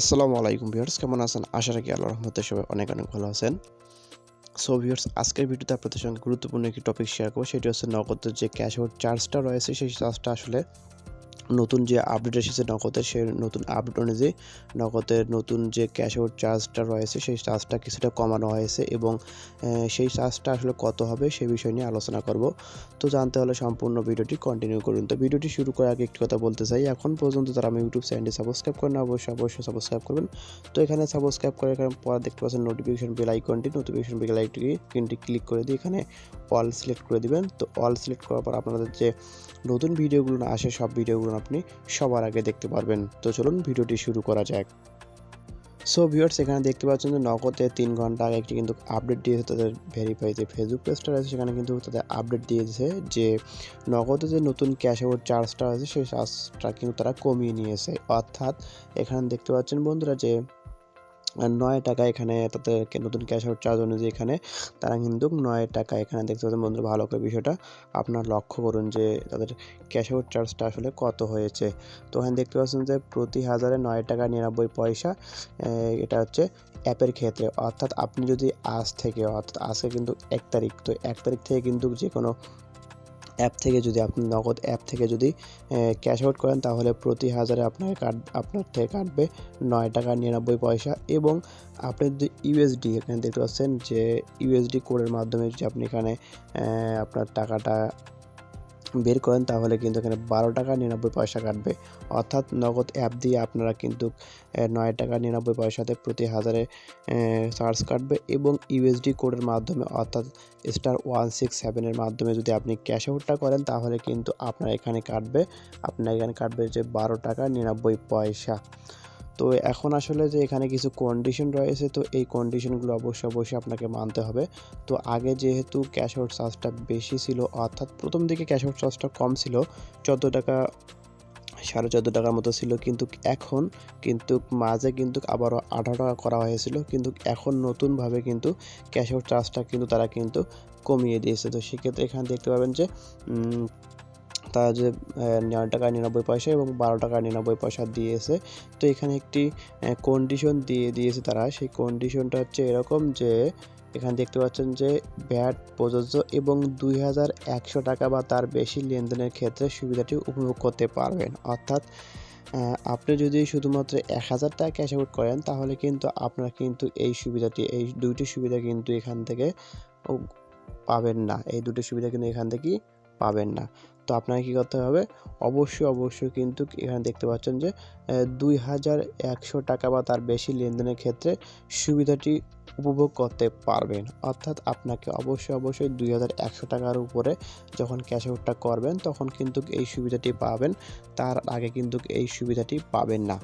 আসসালামু আলাইকুম ভিউয়ার্স, কেমন আছেন? আশা রাখি আল্লাহ রহমতে সবাই অনেক অনেক ভালো আছেন। সো ভিউয়ার্স, আজকের ভিডিওতে আপনাদের সঙ্গে গুরুত্বপূর্ণ একটি টপিক শেয়ার করব, সেটি হচ্ছে নগদের যে ক্যাশ আউট চার্জটা রয়েছে, সেই চার্জটা আসলে নতুন যে আপডেট এসেছে নগদের সেই নতুন আপডেট অনুযায়ী নগদের নতুন যে ক্যাশ আউট চার্জটা রয়েছে, সেই চার্জটা কিছুটা কমানো হয়েছে এবং সেই চার্জটা আসলে কত হবে সেই বিষয় নিয়ে আলোচনা করব। তো জানতে হলে সম্পূর্ণ ভিডিওটি কন্টিনিউ করুন। তো ভিডিওটি শুরু করার আগে একটি কথা বলতে চাই, এখন পর্যন্ত তারা আমি ইউটিউব চ্যানেলটি সাবস্ক্রাইব করেন অবশ্যই অবশ্যই সাবস্ক্রাইব করবেন। তো এখানে সাবস্ক্রাইব করে এখানে পরে দেখতে পাচ্ছেন নোটিফিকেশন বেল আইকনটি নোটিফিকেশন বেল আইকনটি ক্লিক করে দিয়ে এখানে অল সিলেক্ট করে দিবেন। তো অল সিলেক্ট করার পর আপনাদের যে নতুন ভিডিওগুলো আসে, সব ভিডিওগুলো আপনি সবার আগে দেখতে পারবেন। তো চলুন ভিডিওটি শুরু করা যাক। সো ভিউয়ার্স এখানে দেখতে পাচ্ছেন যে নগদে তিন ঘণ্টা আগে একটি কিন্তু আপডেট দিয়েছে তাদের ভেরিফাই যে ফেসবুক পেজটা আছে সেখানে কিন্তু তাদের আপডেট দিয়েছে যে নগদে যে নতুন ক্যাশ আউট চার্জটা আছে, সেই চার্জটা কিন্তু তারা কমিয়ে নিয়েছে। অর্থাৎ, এখানে দেখতে পাচ্ছেন বন্ধুরা যে নয় টাকা এখানে তাদেরকে নতুন ক্যাশ আউট চার্জ অনুযায়ী এখানে তারা কিন্তু নয় টাকা এখানে দেখতে পাচ্ছেন বন্ধুরা, ভালো করে বিষয়টা আপনার লক্ষ্য করুন যে তাদের ক্যাশ আউট চার্জটা আসলে কত হয়েছে। তো এখানে দেখতে পাচ্ছেন যে প্রতি হাজারে নয় টাকা নিরানব্বই পয়সা এটা হচ্ছে অ্যাপের ক্ষেত্রে। অর্থাৎ আপনি যদি আজ থেকে, অর্থাৎ আজকে কিন্তু এক তারিখ, তো এক তারিখ থেকে কিন্তু যে কোনো অ্যাপ থেকে যদি আপনি নগদ অ্যাপ থেকে যদি ক্যাশ আউট করেন, তাহলে প্রতি হাজারে আপনাকে কাট আপনার থেকে কাটবে নয় টাকা নিরানব্বই পয়সা এবং আপনি যদি ইউএসডি এখানে দেখতে পাচ্ছেন যে ইউএসডি কোডের মাধ্যমে যদি আপনি এখানে আপনার টাকাটা বের করেন, তাহলে কিন্তু এখানে বারো টাকা নিরানব্বই পয়সা কাটবে। অর্থাৎ নগদ অ্যাপ দিয়ে আপনারা কিন্তু নয় টাকা নিরানব্বই পয়সাতে প্রতি হাজারে চার্জ কাটবে এবং ইউএসডি কোডের মাধ্যমে, অর্থাৎ স্টার ওয়ান সিক্স সেভেনের মাধ্যমে যদি আপনি ক্যাশ আউটটা করেন, তাহলে কিন্তু আপনার এখানে কাটবে, আপনার এখানে কাটবে যে বারো টাকা নিরানব্বই পয়সা। তো এখন আসলে যে এখানে কিছু কন্ডিশন রয়েছে, তো এই কন্ডিশনগুলো অবশ্যই অবশ্যই আপনাকে মানতে হবে। তো আগে যেহেতু ক্যাশ আউট চার্জটা বেশি ছিল, অর্থাৎ প্রথম দিকে ক্যাশ আউট চার্জটা কম ছিল, চোদ্দ টাকা, সাড়ে চোদ্দ টাকার মতো ছিল, কিন্তু এখন কিন্তু মাঝে কিন্তু আবারও আঠারো টাকা করা হয়েছিল, কিন্তু এখন নতুনভাবে কিন্তু ক্যাশ আউট চার্জটা কিন্তু তারা কিন্তু কমিয়ে দিয়েছে। তো সেক্ষেত্রে এখানে দেখতে পাবেন যে তারা যে নয় টাকা নিরানব্বই পয়সা এবং বারো টাকা নিরানব্বই পয়সা দিয়েছে। তো এখানে একটি কন্ডিশন দিয়ে দিয়েছে তারা। সেই কন্ডিশনটা হচ্ছে এরকম যে, এখানে দেখতে পাচ্ছেন যে, ব্যাট প্রযোজ্য এবং দুই হাজার একশো টাকা বা তার বেশি লেনদেনের ক্ষেত্রে সুবিধাটি উপভোগ করতে পারবেন। অর্থাৎ আপনি যদি শুধুমাত্র এক হাজার টাকা ক্যাশ আউট করেন, তাহলে কিন্তু আপনার কিন্তু এই সুবিধাটি, এই দুইটি সুবিধা কিন্তু এখান থেকে পাবেন না। এই দুটি সুবিধা কিন্তু এখান থেকেই পাবেন না। তো আপনাকে কী করতে হবে? অবশ্যই অবশ্যই কিন্তু এখানে দেখতে পাচ্ছেন যে দুই হাজার একশো টাকা বা তার বেশি লেনদেনের ক্ষেত্রে সুবিধাটি উপভোগ করতে পারবেন। অর্থাৎ আপনাকে অবশ্যই অবশ্যই দুই হাজার একশো টাকার উপরে যখন ক্যাশ আউটটা করবেন, তখন কিন্তু এই সুবিধাটি পাবেন। তার আগে কিন্তু এই সুবিধাটি পাবেন না।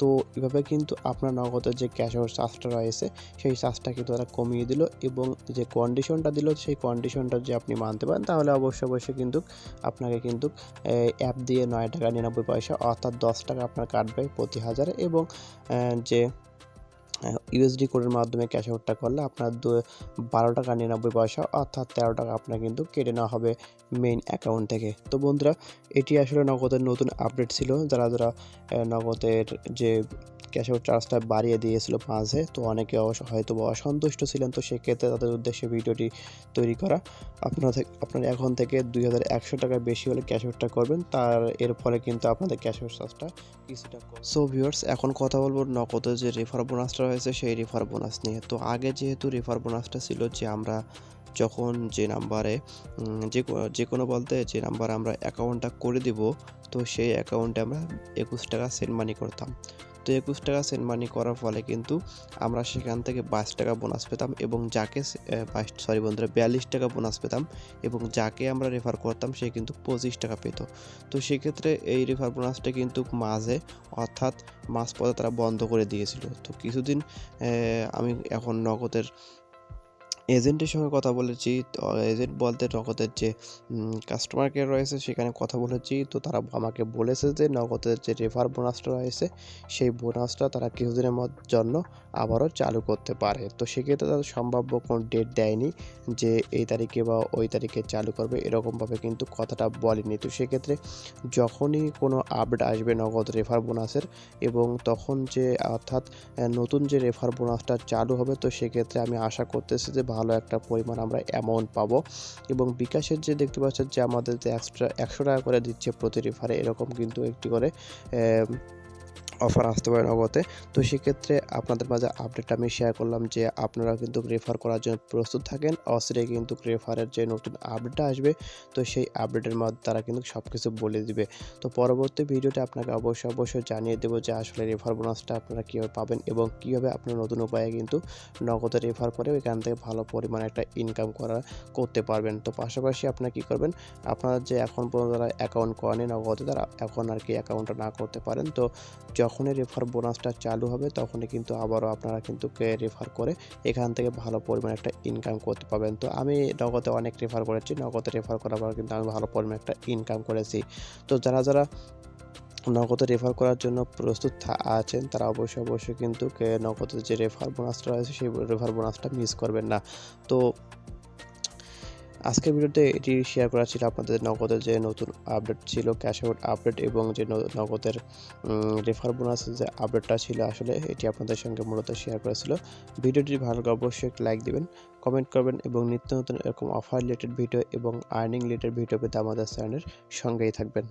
তো এভাবে কিন্তু আপনার নগদের যে ক্যাশ আউট চার্জটা রয়েছে, সেই চার্জটা কিন্তু তারা কমিয়ে দিল এবং যে কন্ডিশনটা দিল, সেই কন্ডিশনটা যে আপনি মানতে পারেন, তাহলে অবশ্যই অবশ্যই কিন্তু আপনাকে কিন্তু অ্যাপ দিয়ে নয় টাকা নিরানব্বই পয়সা অর্থাৎ দশ টাকা আপনার কাটবে প্রতি হাজারে এবং যে ইউএসডি কোডের মাধ্যমে ক্যাশ আউটটা করলে আপনার দু, বারো টাকা নিরানব্বই পয়সা অর্থাৎ তেরো টাকা আপনার কিন্তু কেটে নেওয়া হবে মেইন অ্যাকাউন্ট থেকে। তো বন্ধুরা, এটি আসলে নগদের নতুন আপডেট ছিল। যারা যারা নগদের যে ক্যাশ আউট চার্জটা বাড়িয়ে দিয়েছিল মাঝে তো অনেকে অবশ্য হয়তো বা অসন্তুষ্ট ছিলেন, তো সেক্ষেত্রে তাদের উদ্দেশ্যে ভিডিওটি তৈরি করা। আপনার আপনার এখন থেকে দুই হাজার একশো টাকার বেশি হলে ক্যাশ আউটটা করবেন, তার এর ফলে কিন্তু আপনাদের ক্যাশ আউট চার্জটা কিছুটা সো ভিউয়ার্স এখন কথা বলব নগদের যে রেফার বোনাসটা রয়েছে, সেই রেফার বোনাস নিয়ে। তো আগে যেহেতু রেফার বোনাসটা ছিল যে আমরা যখন যে নাম্বারে যে যে কোনো বলতে যে নাম্বারে আমরা অ্যাকাউন্টটা করে দিব, তো সেই অ্যাকাউন্টে আমরা একুশ টাকা সেন্ড মানি করতাম। তো একুশ টাকা সেন্ড মানি করার ফলে কিন্তু আমরা সেখান থেকে বাইশ টাকা বোনাস পেতাম এবং যাকে বাইশ সরি বন্ধুরা, বিয়াল্লিশ টাকা বোনাস পেতাম এবং যাকে আমরা রেফার করতাম সে কিন্তু পঁচিশ টাকা পেত। তো সেক্ষেত্রে এই রেফার বোনাসটা কিন্তু মাঝে, অর্থাৎ মাঝ পথে তারা বন্ধ করে দিয়েছিল। তো কিছুদিন আমি এখন নগদের এজেন্টের সঙ্গে কথা বলেছি, তো এজেন্ট বলতে নগদের যে কাস্টমার কেয়ার রয়েছে সেখানে কথা বলেছি, তো তারা আমাকে বলেছে যে নগদের যে রেফার বোনাসটা রয়েছে, সেই বোনাসটা তারা কিছুদিনের জন্য আবারও চালু করতে পারে। তো সেক্ষেত্রে তাদের সম্ভাব্য কোনো ডেট দেয়নি যে এই তারিখে বা ওই তারিখে চালু করবে, এরকমভাবে কিন্তু কথাটা বলেনি। তো সেক্ষেত্রে যখনই কোনো আপডেট আসবে নগদ রেফার বোনাসের এবং তখন যে, অর্থাৎ নতুন যে রেফার বোনাসটা চালু হবে, তো সেক্ষেত্রে আমি আশা করতেছি যে ভালো একটা পরিমাণ আমরা অ্যামাউন্ট পাবো। এবং বিকাশের যে দেখতে পাচ্ছেন যে আমাদের যে একশো টাকা করে দিচ্ছে প্রতি রেফারে এরকম কিন্তু একটি করে অফার আসতে পারে নগদে। তো সেক্ষেত্রে আপনাদের মাঝে আপডেট আমি শেয়ার করলাম যে আপনারা কিন্তু রেফার করার জন্য প্রস্তুত থাকেন। অসিরে কিন্তু রেফারের যে নতুন আপডেটটা আসবে, তো সেই আপডেটের মাধ্যমে তারা কিন্তু সব কিছু বলে দিবে। তো পরবর্তী ভিডিওতে আপনাকে অবশ্যই অবশ্যই জানিয়ে দেবো যে আসলে রেফার বোনাসটা আপনারা কীভাবে পাবেন এবং কীভাবে আপনার নতুন উপায়ে কিন্তু নগদে রেফার করে এখান থেকে ভালো পরিমাণে একটা ইনকাম করা, করতে পারবেন। তো পাশাপাশি আপনারা কী করবেন? আপনারা যে এখন পর্যন্ত অ্যাকাউন্ট করেনি নগদে, তারা এখন আর কি অ্যাকাউন্টটা না করতে পারেন। তো যখনই রেফার বোনাসটা চালু হবে, তখনই কিন্তু আবারও আপনারা কিন্তু রেফার করে এখান থেকে ভালো পরিমাণে একটা ইনকাম করতে পারবেন। তো আমি নগদে অনেক রেফার করেছি, নগদে রেফার করার পর কিন্তু আমি ভালো পরিমাণে একটা ইনকাম করেছি। তো যারা যারা নগদে রেফার করার জন্য প্রস্তুত আছেন, তারা অবশ্যই অবশ্যই কিন্তু কে- নগদের যে রেফার বোনাসটা রয়েছে, সেই রেফার বোনাসটা মিস করবেন না। তো আজকের ভিডিওতে এটি শেয়ার করা ছিল আপনাদের নগদের যে নতুন আপডেট ছিল ক্যাশ আউট আপডেট এবং যে নগদের রেফার বোনাস যে আপডেটটা ছিল, আসলে এটি আপনাদের সঙ্গে মূলত শেয়ার করা ছিল ভিডিওটি ভালো লাগলে অবশ্যই একটা লাইক দিবেন কমেন্ট করবেন এবং নিত্য নতুন এরকম অফার রিলেটেড ভিডিও এবং আর্নিং রিলেটেড ভিডিও পেতে আমাদের চ্যানেলের সঙ্গেই থাকবেন।